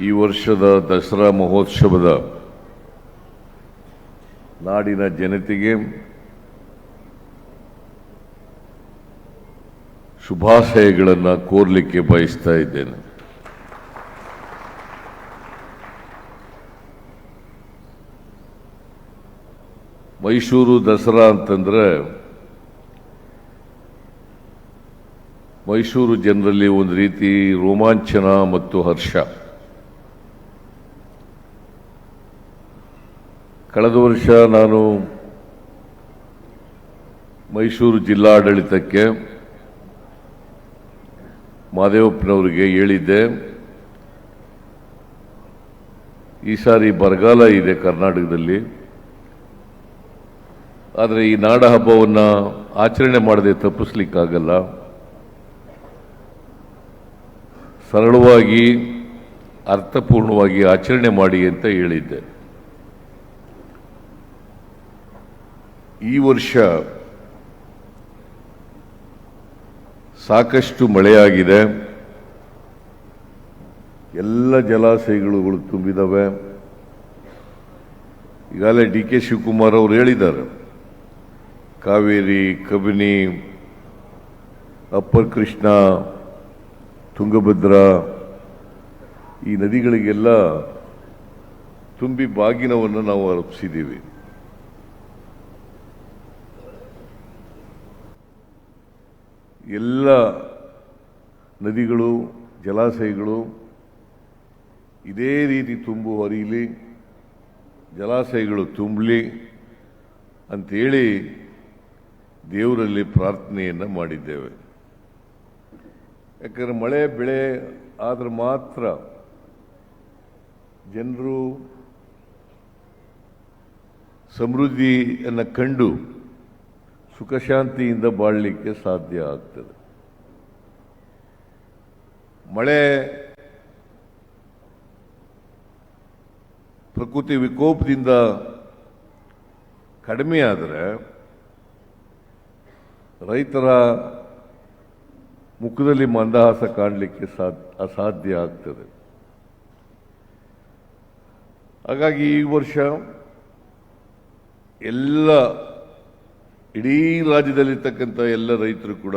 ಈ ವರ್ಷದ ದಸರಾ ಮಹೋತ್ಸವದ ನಾಡಿನ ಜನತೆಗೆ ಶುಭಾಶಯಗಳನ್ನು ಕೋರ್ಲಿಕ್ಕೆ ಬಯಸ್ತಾ ಇದ್ದೇನೆ. ಮೈಸೂರು ದಸರಾ ಅಂತಂದ್ರೆ ಮೈಸೂರು ಜನರಲ್ಲಿ ಒಂದು ರೀತಿ ರೋಮಾಂಚನ ಮತ್ತು ಹರ್ಷ. ಕಳೆದ ವರ್ಷ ನಾನು ಮೈಸೂರು ಜಿಲ್ಲಾಡಳಿತಕ್ಕೆ ಮಾದೇವಪ್ಪನವರಿಗೆ ಹೇಳಿದ್ದೆ, ಈ ಸಾರಿ ಬರಗಾಲ ಇದೆ ಕರ್ನಾಟಕದಲ್ಲಿ. ಆದರೆ ಈ ನಾಡ ಹಬ್ಬವನ್ನು ಆಚರಣೆ ಮಾಡದೆ ತಪ್ಪಿಸ್ಲಿಕ್ಕಾಗಲ್ಲ. ಸರಳವಾಗಿ, ಅರ್ಥಪೂರ್ಣವಾಗಿ ಆಚರಣೆ ಮಾಡಿ ಅಂತ ಹೇಳಿದ್ದೆ. ಈ ವರ್ಷ ಸಾಕಷ್ಟು ಮಳೆಯಾಗಿದೆ. ಎಲ್ಲ ಜಲಾಶಯಗಳು ತುಂಬಿದವೆ. ಈಗಾಗಲೇ ಡಿ ಕೆ ಶಿವಕುಮಾರ್ ಅವರು ಹೇಳಿದ್ದಾರೆ. ಕಾವೇರಿ, ಕಬಿನಿ, ಅಪ್ಪರ್ ಕೃಷ್ಣ, ತುಂಗಭದ್ರಾ, ಈ ನದಿಗಳಿಗೆಲ್ಲ ತುಂಬಿ ಬಾಗಿನವನ್ನು ನಾವು ಅರ್ಪಿಸಿದ್ದೀವಿ. ಎಲ್ಲ ನದಿಗಳು, ಜಲಾಶಯಗಳು ಇದೇ ರೀತಿ ತುಂಬು ಹರಿಯಲಿ ಜಲಾಶಯಗಳು ತುಂಬಲಿ ಅಂಥೇಳಿ ದೇವರಲ್ಲಿ ಪ್ರಾರ್ಥನೆಯನ್ನು ಮಾಡಿದ್ದೇವೆ. ಯಾಕಂದರೆ ಮಳೆ, ಬೆಳೆ ಆದರೆ ಮಾತ್ರ ಜನರು ಸಮೃದ್ಧಿಯನ್ನು ಕಂಡು ಸುಖ ಶಾಂತಿಯಿಂದ ಬಾಳಲಿಕ್ಕೆ ಸಾಧ್ಯ ಆಗ್ತದೆ. ಮಳೆ ಪ್ರಕೃತಿ ವಿಕೋಪದಿಂದ ಕಡಿಮೆಯಾದರೆ ರೈತರ ಮುಖದಲ್ಲಿ ಮಂದಹಾಸ ಕಾಣಲಿಕ್ಕೆ ಸಾಧ್ಯ ಅಸಾಧ್ಯ ಆಗ್ತದೆ. ಹಾಗಾಗಿ ಈ ವರ್ಷ ಎಲ್ಲ ಇಡೀ ರಾಜ್ಯದಲ್ಲಿರ್ತಕ್ಕಂಥ ಎಲ್ಲ ರೈತರು ಕೂಡ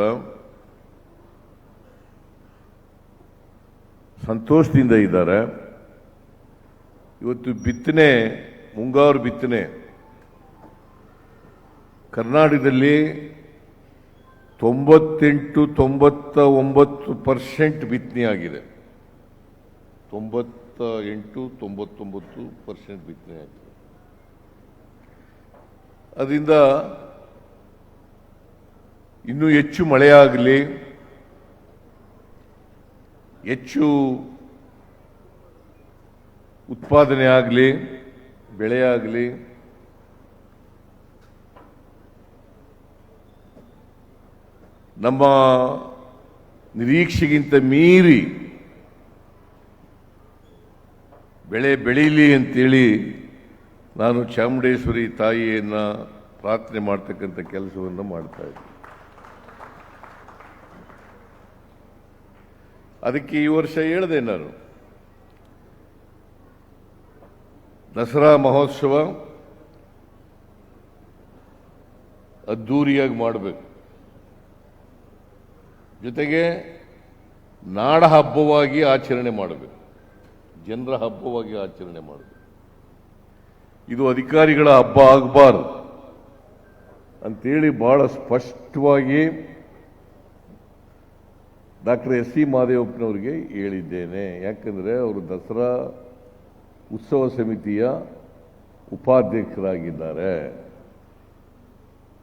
ಸಂತೋಷದಿಂದ ಇದ್ದಾರೆ. ಇವತ್ತು ಬಿತ್ತನೆ, ಮುಂಗಾರು ಬಿತ್ತನೆ, ಕರ್ನಾಟಕದಲ್ಲಿ ತೊಂಬತ್ತೆಂಟು ತೊಂಬತ್ತ ಒಂಬತ್ತು ಪರ್ಸೆಂಟ್ ಬಿತ್ತನೆ ಆಗಿದೆ. ತೊಂಬತ್ತ ಎಂಟು ತೊಂಬತ್ತೊಂಬತ್ತು ಪರ್ಸೆಂಟ್ ಬಿತ್ತನೆ ಆಗಿದೆ. ಅದರಿಂದ ಇನ್ನೂ ಹೆಚ್ಚು ಮಳೆಯಾಗಲಿ, ಹೆಚ್ಚು ಉತ್ಪಾದನೆ ಆಗಲಿ ಬೆಳೆಯಾಗಲಿ ನಮ್ಮ ನಿರೀಕ್ಷೆಗಿಂತ ಮೀರಿ ಬೆಳೆ ಬೆಳೀಲಿ ಅಂತೇಳಿ ನಾನು ಚಾಮುಂಡೇಶ್ವರಿ ತಾಯಿಯನ್ನು ಪ್ರಾರ್ಥನೆ ಮಾಡ್ತಕ್ಕಂಥ ಕೆಲಸವನ್ನು ಮಾಡ್ತಾ ಇದ್ದೀನಿ. ಅದಕ್ಕೆ ಈ ವರ್ಷ ಹೇಳಿದೆ ನಾನು. ದಸರಾ ಮಹೋತ್ಸವ ಅದ್ದೂರಿಯಾಗಿ ಮಾಡಬೇಕು. ಜೊತೆಗೆ ನಾಡ ಹಬ್ಬವಾಗಿ ಆಚರಣೆ ಮಾಡಬೇಕು. ಜನರ ಹಬ್ಬವಾಗಿ ಆಚರಣೆ ಮಾಡಬೇಕು. ಇದು ಅಧಿಕಾರಿಗಳ ಹಬ್ಬ ಆಗಬಾರ್ದು. ಅಂತೇಳಿ ಬಹಳ ಸ್ಪಷ್ಟವಾಗಿ ಡಾಕ್ಟರ್ ಎಸ್ ಸಿ ಮಾದೇವಪ್ಪನವರಿಗೆ ಹೇಳಿದ್ದೇನೆ. ಯಾಕಂದರೆ ಅವರು ದಸರಾ ಉತ್ಸವ ಸಮಿತಿಯ ಉಪಾಧ್ಯಕ್ಷರಾಗಿದ್ದಾರೆ.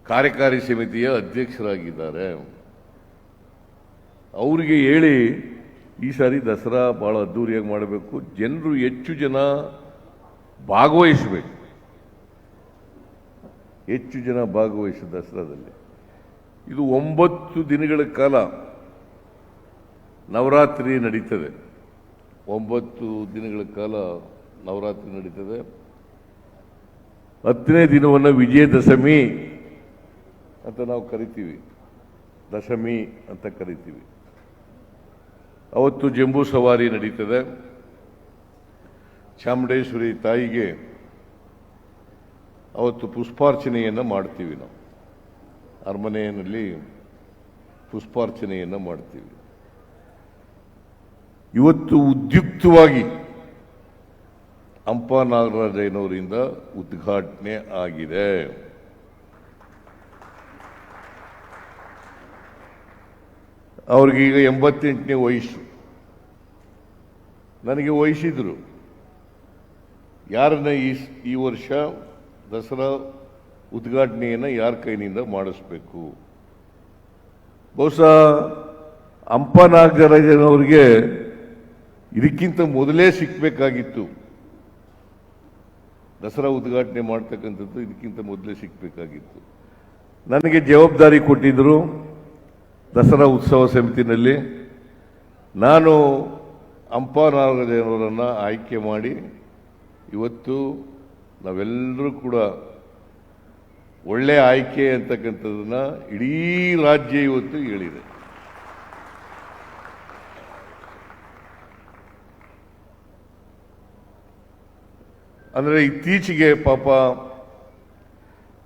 ಕಾರ್ಯಕಾರಿ ಸಮಿತಿಯ ಅಧ್ಯಕ್ಷರಾಗಿದ್ದಾರೆ. ಅವರಿಗೆ ಹೇಳಿ, ಈ ಸಾರಿ ದಸರಾ ಭಾಳ ಅದ್ದೂರಿಯಾಗಿ ಮಾಡಬೇಕು. ಜನರು ಹೆಚ್ಚು ಜನ ಭಾಗವಹಿಸಬೇಕು. ಹೆಚ್ಚು ಜನ ಭಾಗವಹಿಸಿ ದಸರಾದಲ್ಲಿ. ಇದು ಒಂಬತ್ತು ದಿನಗಳ ಕಾಲ ನವರಾತ್ರಿ ನಡೀತದೆ. ಒಂಬತ್ತು ದಿನಗಳ ಕಾಲ ನವರಾತ್ರಿ ನಡೀತದೆ. ಹತ್ತನೇ ದಿನವನ್ನು ವಿಜಯದಶಮಿ ಅಂತ ನಾವು ಕರಿತೀವಿ. ದಶಮಿ ಅಂತ ಕರಿತೀವಿ. ಅವತ್ತು ಜಂಬೂ ಸವಾರಿ ನಡೀತದೆ. ಚಾಮುಂಡೇಶ್ವರಿ ತಾಯಿಗೆ ಅವತ್ತು ಪುಷ್ಪಾರ್ಚನೆಯನ್ನು ಮಾಡ್ತೀವಿ ನಾವು. ಅರಮನೆಯಲ್ಲಿ ಪುಷ್ಪಾರ್ಚನೆಯನ್ನು ಮಾಡ್ತೀವಿ. ಇವತ್ತು ಉದ್ಯುಕ್ತವಾಗಿ ಹಂಪ ನಾಗರಾಜಯ್ಯನವರಿಂದ ಉದ್ಘಾಟನೆ ಆಗಿದೆ. ಅವ್ರಿಗೀಗ ಎಂಬತ್ತೆಂಟನೇ ವಯಸ್ಸು. ನನಗೆ ವಯಸ್ಸಿದ್ರು. ಯಾರನ್ನ ಈ ಈ ವರ್ಷ ದಸರಾ ಉದ್ಘಾಟನೆಯನ್ನು ಯಾರ ಕೈನಿಂದ ಮಾಡಿಸ್ಬೇಕು? ಬಹುಶಃ ಹಂಪನಾಗರಾಜನವ್ರಿಗೆ ಇದಕ್ಕಿಂತ ಮೊದಲೇ ಸಿಕ್ಕಬೇಕಾಗಿತ್ತು ದಸರಾ ಉದ್ಘಾಟನೆ ಮಾಡ್ತಕ್ಕಂಥದ್ದು ಇದಕ್ಕಿಂತ ಮೊದಲೇ ಸಿಕ್ಕಬೇಕಾಗಿತ್ತು ನನಗೆ ಜವಾಬ್ದಾರಿ ಕೊಟ್ಟಿದ್ದರು ದಸರಾ ಉತ್ಸವ ಸಮಿತಿನಲ್ಲಿ. ನಾನು ಹಂಪನಾಗರಾಜನವರನ್ನು ಆಯ್ಕೆ ಮಾಡಿ ಇವತ್ತು ನಾವೆಲ್ಲರೂ ಕೂಡ ಒಳ್ಳೆಯ ಆಯ್ಕೆ ಅಂತಕ್ಕಂಥದ್ದನ್ನು ಇಡೀ ರಾಜ್ಯ ಇವತ್ತು ಹೇಳಿದೆ. ಅಂದರೆ ಇತ್ತೀಚೆಗೆ ಪಾಪ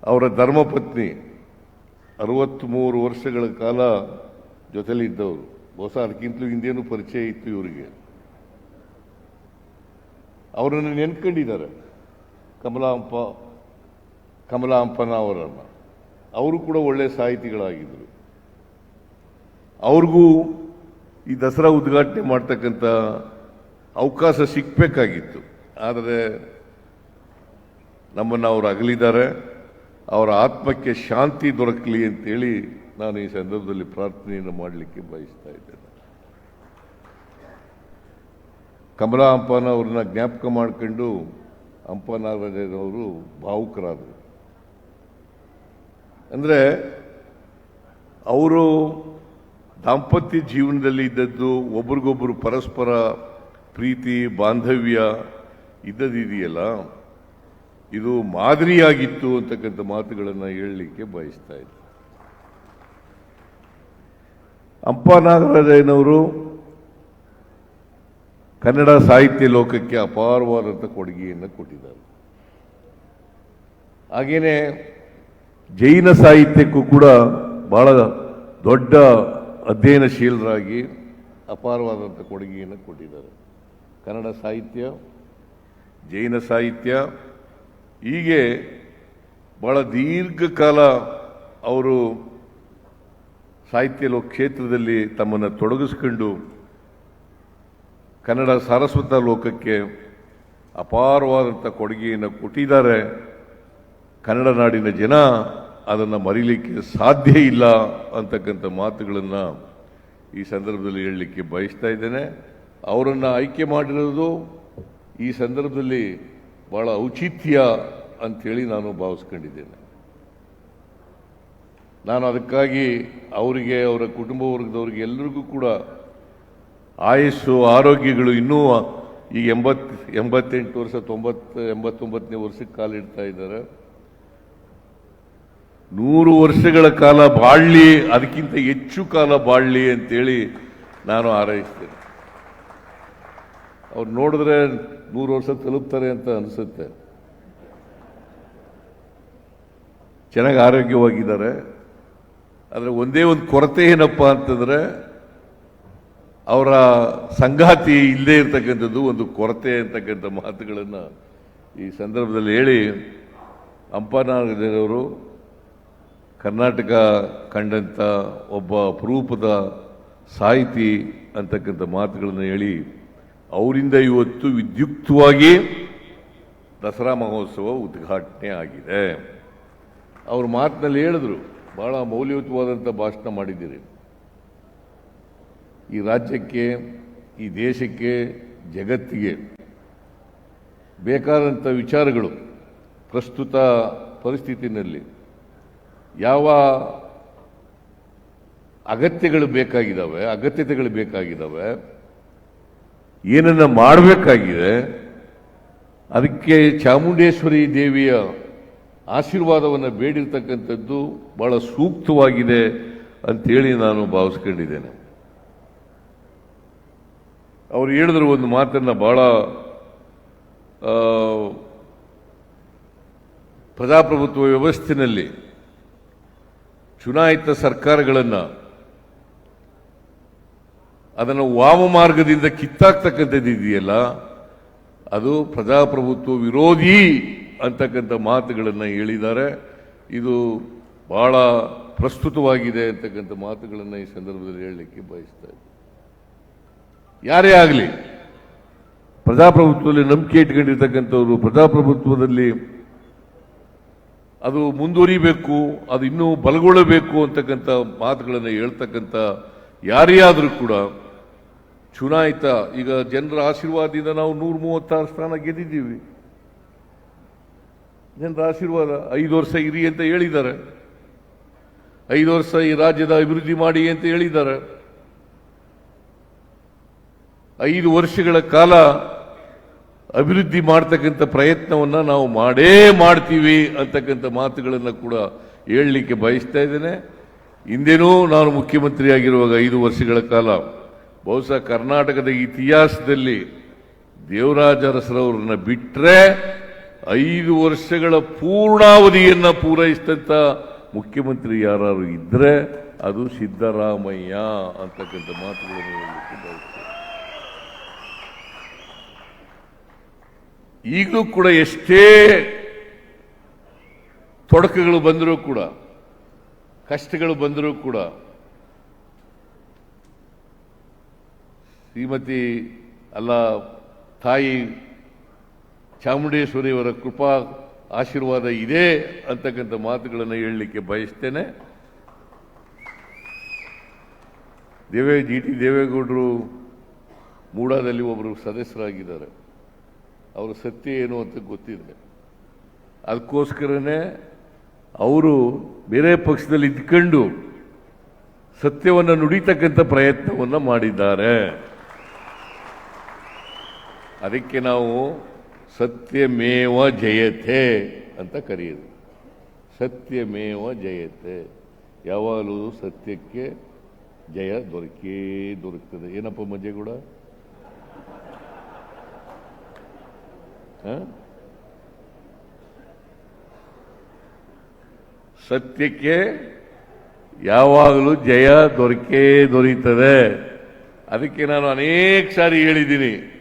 ಅವರ ಧರ್ಮಪತ್ನಿ ಅರವತ್ತ್ಮೂರು ವರ್ಷಗಳ ಕಾಲ ಜೊತೆಲಿದ್ದವರು ಬಹುಶಃ ಅದಕ್ಕಿಂತಲೂ ಹಿಂದೇನು ಪರಿಚಯ ಇತ್ತು ಇವರಿಗೆ. ಅವರನ್ನು ನೆನ್ಕೊಂಡಿದ್ದಾರೆ. ಕಮಲಾಂಪ ಕಮಲಾಂಪನ ಅವರನ್ನು ಅವರು ಕೂಡ ಒಳ್ಳೆಯ ಸಾಹಿತಿಗಳಾಗಿದ್ದರು. ಅವ್ರಿಗೂ ಈ ದಸರಾ ಉದ್ಘಾಟನೆ ಮಾಡ್ತಕ್ಕಂಥ ಅವಕಾಶ ಸಿಗಬೇಕಾಗಿತ್ತು ಆದರೆ ನಮ್ಮನ್ನು ಅವರು ಅಗಲಿದ್ದಾರೆ, ಅವರ ಆತ್ಮಕ್ಕೆ ಶಾಂತಿ ದೊರಕಲಿ ಅಂತೇಳಿ ನಾನು ಈ ಸಂದರ್ಭದಲ್ಲಿ ಪ್ರಾರ್ಥನೆಯನ್ನು ಮಾಡಲಿಕ್ಕೆ ಬಯಸ್ತಾ ಇದ್ದೇನೆ. ಕಮಲಾ ಅಂಪಾನವ್ರನ್ನ ಜ್ಞಾಪಕ ಮಾಡ್ಕೊಂಡು ಹಂಪನಾಗರಾಜನವರು ಭಾವುಕರಾದರು. ಅಂದರೆ ಅವರು ದಾಂಪತ್ಯ ಜೀವನದಲ್ಲಿ ಇದ್ದದ್ದು ಒಬ್ರಿಗೊಬ್ಬರು ಪರಸ್ಪರ ಪ್ರೀತಿ, ಬಾಂಧವ್ಯ ಇದ್ದದಿದೆಯಲ್ಲ ಇದು ಮಾದರಿಯಾಗಿತ್ತು ಅಂತಕ್ಕಂಥ ಮಾತುಗಳನ್ನು ಹೇಳಲಿಕ್ಕೆ ಬಯಸ್ತಾ ಇದ್ದೆ. ಅಂಪ ನಾಗರಾಜಯ್ಯನವರು ಕನ್ನಡ ಸಾಹಿತ್ಯ ಲೋಕಕ್ಕೆ ಅಪಾರವಾದಂಥ ಕೊಡುಗೆಯನ್ನು ಕೊಟ್ಟಿದ್ದಾರೆ. ಹಾಗೆಯೇ ಜೈನ ಸಾಹಿತ್ಯಕ್ಕೂ ಕೂಡ ಬಹಳ ದೊಡ್ಡ ಅಧ್ಯಯನಶೀಲರಾಗಿ ಅಪಾರವಾದಂಥ ಕೊಡುಗೆಯನ್ನು ಕೊಟ್ಟಿದ್ದಾರೆ. ಕನ್ನಡ ಸಾಹಿತ್ಯ, ಜೈನ ಸಾಹಿತ್ಯ ಹೀಗೆ ಬಹಳ ದೀರ್ಘಕಾಲ ಅವರು ಸಾಹಿತ್ಯ ಲೋಕ ಕ್ಷೇತ್ರದಲ್ಲಿ ತಮ್ಮನ್ನು ತೊಡಗಿಸ್ಕೊಂಡು ಕನ್ನಡ ಸಾರಸ್ವತ ಲೋಕಕ್ಕೆ ಅಪಾರವಾದಂಥ ಕೊಡುಗೆಯನ್ನು ಕೊಟ್ಟಿದ್ದಾರೆ. ಕನ್ನಡ ನಾಡಿನ ಜನ ಅದನ್ನು ಮರೀಲಿಕ್ಕೆ ಸಾಧ್ಯ ಇಲ್ಲ ಅಂತಕ್ಕಂಥ ಮಾತುಗಳನ್ನು ಈ ಸಂದರ್ಭದಲ್ಲಿ ಹೇಳಲಿಕ್ಕೆ ಬಯಸ್ತಾ ಇದ್ದೇನೆ. ಅವರನ್ನು ಆಯ್ಕೆ ಮಾಡಿರೋದು ಈ ಸಂದರ್ಭದಲ್ಲಿ ಬಹಳ ಔಚಿತ್ಯ ಅಂಥೇಳಿ ನಾನು ಭಾವಿಸ್ಕೊಂಡಿದ್ದೇನೆ. ನಾನು ಅದಕ್ಕಾಗಿ ಅವರಿಗೆ, ಅವರ ಕುಟುಂಬ ವರ್ಗದವ್ರಿಗೆ ಎಲ್ಲರಿಗೂ ಕೂಡ ಆಯಸ್ಸು, ಆರೋಗ್ಯಗಳು ಇನ್ನೂ ಈಗ ಎಂಬತ್ತು, ಎಂಬತ್ತೆಂಟು ವರ್ಷ, ತೊಂಬತ್ತು, ಎಂಬತ್ತೊಂಬತ್ತನೇ ವರ್ಷಕ್ಕೆ ಕಾಲಿಡ್ತಾ ಇದ್ದಾರೆ. ನೂರು ವರ್ಷಗಳ ಕಾಲ ಬಾಳ್ಲಿ, ಅದಕ್ಕಿಂತ ಹೆಚ್ಚು ಕಾಲ ಬಾಳ್ಲಿ ಅಂತೇಳಿ ನಾನು ಹಾರೈಸ್ತೇನೆ. ಅವ್ರು ನೋಡಿದ್ರೆ ನೂರು ವರ್ಷ ತಲುಪ್ತಾರೆ ಅಂತ ಅನಿಸುತ್ತೆ. ಚೆನ್ನಾಗಿ ಆರೋಗ್ಯವಾಗಿದ್ದಾರೆ. ಆದರೆ ಒಂದೇ ಒಂದು ಕೊರತೆ ಏನಪ್ಪ ಅಂತಂದರೆ, ಅವರ ಸಂಗಾತಿ ಇಲ್ಲದೆ ಇರತಕ್ಕಂಥದ್ದು ಒಂದು ಕೊರತೆ ಅಂತಕ್ಕಂಥ ಮಾತುಗಳನ್ನು ಈ ಸಂದರ್ಭದಲ್ಲಿ ಹೇಳಿ ಹಂಪನಾಗದವರು ಕರ್ನಾಟಕ ಕಂಡಂಥ ಒಬ್ಬ ಅಪರೂಪದ ಸಾಹಿತಿ ಅಂತಕ್ಕಂಥ ಮಾತುಗಳನ್ನು ಹೇಳಿ ಅವರಿಂದ ಇವತ್ತು ವಿದ್ಯುಕ್ತವಾಗಿ ದಸರಾ ಮಹೋತ್ಸವ ಉದ್ಘಾಟನೆ ಆಗಿದೆ. ಅವ್ರ ಮಾತಿನಲ್ಲಿ ಹೇಳಿದ್ರು, ಬಹಳ ಮೌಲ್ಯಯುತವಾದಂಥ ಭಾಷಣ ಮಾಡಿದ್ದೀರಿ. ಈ ರಾಜ್ಯಕ್ಕೆ, ಈ ದೇಶಕ್ಕೆ, ಜಗತ್ತಿಗೆ ಬೇಕಾದಂಥ ವಿಚಾರಗಳು ಪ್ರಸ್ತುತ ಪರಿಸ್ಥಿತಿನಲ್ಲಿ ಯಾವ ಅಗತ್ಯಗಳು ಬೇಕಾಗಿದ್ದಾವೆ, ಅಗತ್ಯತೆಗಳು ಬೇಕಾಗಿದ್ದಾವೆ ಏನನ್ನ ಮಾಡಬೇಕಾಗಿದೆ, ಅದಕ್ಕೆ ಚಾಮುಂಡೇಶ್ವರಿ ದೇವಿಯ ಆಶೀರ್ವಾದವನ್ನು ಬೇಡಿರ್ತಕ್ಕಂಥದ್ದು ಬಹಳ ಸೂಕ್ತವಾಗಿದೆ ಅಂತೇಳಿ ನಾನು ಭಾವಿಸ್ಕೊಂಡಿದ್ದೇನೆ. ಅವರು ಹೇಳಿದ್ರು ಒಂದು ಮಾತನ್ನು ಬಹಳ ಪ್ರಜಾಪ್ರಭುತ್ವ ವ್ಯವಸ್ಥೆಯಲ್ಲಿ ಚುನಾಯಿತ ಸರ್ಕಾರಗಳನ್ನು ಅದನ್ನು ವಾಮ ಮಾರ್ಗದಿಂದ ಕಿತ್ತಾಕ್ತಕ್ಕಂಥದ್ದು ಇದೆಯಲ್ಲ, ಅದು ಪ್ರಜಾಪ್ರಭುತ್ವ ವಿರೋಧಿ ಅಂತಕ್ಕಂಥ ಮಾತುಗಳನ್ನು ಹೇಳಿದ್ದಾರೆ. ಇದು ಬಹಳ ಪ್ರಸ್ತುತವಾಗಿದೆ ಅಂತಕ್ಕಂಥ ಮಾತುಗಳನ್ನು ಈ ಸಂದರ್ಭದಲ್ಲಿ ಹೇಳಲಿಕ್ಕೆ ಬಯಸ್ತಾ ಇದ್ದೆ ಯಾರೇ ಆಗಲಿ, ಪ್ರಜಾಪ್ರಭುತ್ವದಲ್ಲಿ ನಂಬಿಕೆ ಇಟ್ಕೊಂಡಿರ್ತಕ್ಕಂಥವ್ರು ಪ್ರಜಾಪ್ರಭುತ್ವದಲ್ಲಿ ಅದು ಮುಂದುವರಿಬೇಕು, ಅದು ಇನ್ನೂ ಬಲಗೊಳ್ಳಬೇಕು ಅಂತಕ್ಕಂಥ ಮಾತುಗಳನ್ನು ಹೇಳ್ತಕ್ಕಂಥ ಯಾರೇ ಆದರೂ ಕೂಡ ಚುನಾಯಿತ, ಈಗ ಜನರ ಆಶೀರ್ವಾದದಿಂದ ನಾವು ನೂರ ಮೂವತ್ತಾರು ಸ್ಥಾನ ಗೆದ್ದಿದ್ದೀವಿ. ಜನರ ಆಶೀರ್ವಾದ, ಐದು ವರ್ಷ ಇರಿ ಅಂತ ಹೇಳಿದ್ದಾರೆ. ಐದು ವರ್ಷ ಈ ರಾಜ್ಯದ ಅಭಿವೃದ್ಧಿ ಮಾಡಿ ಅಂತ ಹೇಳಿದ್ದಾರೆ. ಐದು ವರ್ಷಗಳ ಕಾಲ ಅಭಿವೃದ್ಧಿ ಮಾಡ್ತಕ್ಕಂಥ ಪ್ರಯತ್ನವನ್ನು ನಾವು ಮಾಡೇ ಮಾಡ್ತೀವಿ ಅಂತಕ್ಕಂಥ ಮಾತುಗಳನ್ನು ಕೂಡ ಹೇಳಲಿಕ್ಕೆ ಬಯಸ್ತಾ ಇದ್ದೇನೆ. ಹಿಂದೆನೂ ನಾನು ಮುಖ್ಯಮಂತ್ರಿಯಾಗಿರುವಾಗ ಐದು ವರ್ಷಗಳ ಕಾಲ ಬಹುಶಃ ಕರ್ನಾಟಕದ ಇತಿಹಾಸದಲ್ಲಿ ದೇವರಾಜ ಬಿಟ್ಟರೆ ಐದು ವರ್ಷಗಳ ಪೂರ್ಣಾವಧಿಯನ್ನು ಪೂರೈಸಿದಂಥ ಮುಖ್ಯಮಂತ್ರಿ ಯಾರು ಇದ್ರೆ ಅದು ಸಿದ್ದರಾಮಯ್ಯ ಅಂತಕ್ಕಂಥ ಮಾತುಗಳನ್ನು ಈಗಲೂ ಕೂಡ ಎಷ್ಟೇ ತೊಡಕುಗಳು ಬಂದರೂ ಕೂಡ, ಕಷ್ಟಗಳು ಬಂದರೂ ಕೂಡ ಶ್ರೀಮತಿ ಅಲ್ಲ ತಾಯಿ ಚಾಮುಂಡೇಶ್ವರಿಯವರ ಕೃಪಾ ಆಶೀರ್ವಾದ ಇದೆ ಅಂತಕ್ಕಂಥ ಮಾತುಗಳನ್ನು ಹೇಳಲಿಕ್ಕೆ ಬಯಸ್ತೇನೆ. ದೇವೇ ಜಿ ಟಿ ದೇವೇಗೌಡರು ಮೂಡಾದಲ್ಲಿ ಒಬ್ಬರು ಸದಸ್ಯರಾಗಿದ್ದಾರೆ. ಅವರ ಸತ್ಯ ಏನು ಅಂತ ಗೊತ್ತಿದೆ. ಅದಕ್ಕೋಸ್ಕರನೇ ಅವರು ಬೇರೆ ಪಕ್ಷದಲ್ಲಿ ಇದ್ಕೊಂಡು ಸತ್ಯವನ್ನು ನುಡಿತಕ್ಕಂಥ ಪ್ರಯತ್ನವನ್ನು ಮಾಡಿದ್ದಾರೆ. ಅದಕ್ಕೆ ನಾವು ಸತ್ಯಮೇವ ಜಯತೆ ಅಂತ ಕರೆಯೋದು. ಸತ್ಯಮೇವ ಜಯತೆ. ಯಾವಾಗಲೂ ಸತ್ಯಕ್ಕೆ ಜಯ ದೊರಕೇ ದೊರಕ್ತದೆ. ಏನಪ್ಪ ಮಜೆ ಕೂಡ? ಸತ್ಯಕ್ಕೆ ಯಾವಾಗಲೂ ಜಯ ದೊರಕೇ ದೊರೀತದೆ. ಅದಕ್ಕೆ ನಾನು ಅನೇಕ ಸಾರಿ ಹೇಳಿದ್ದೀನಿ.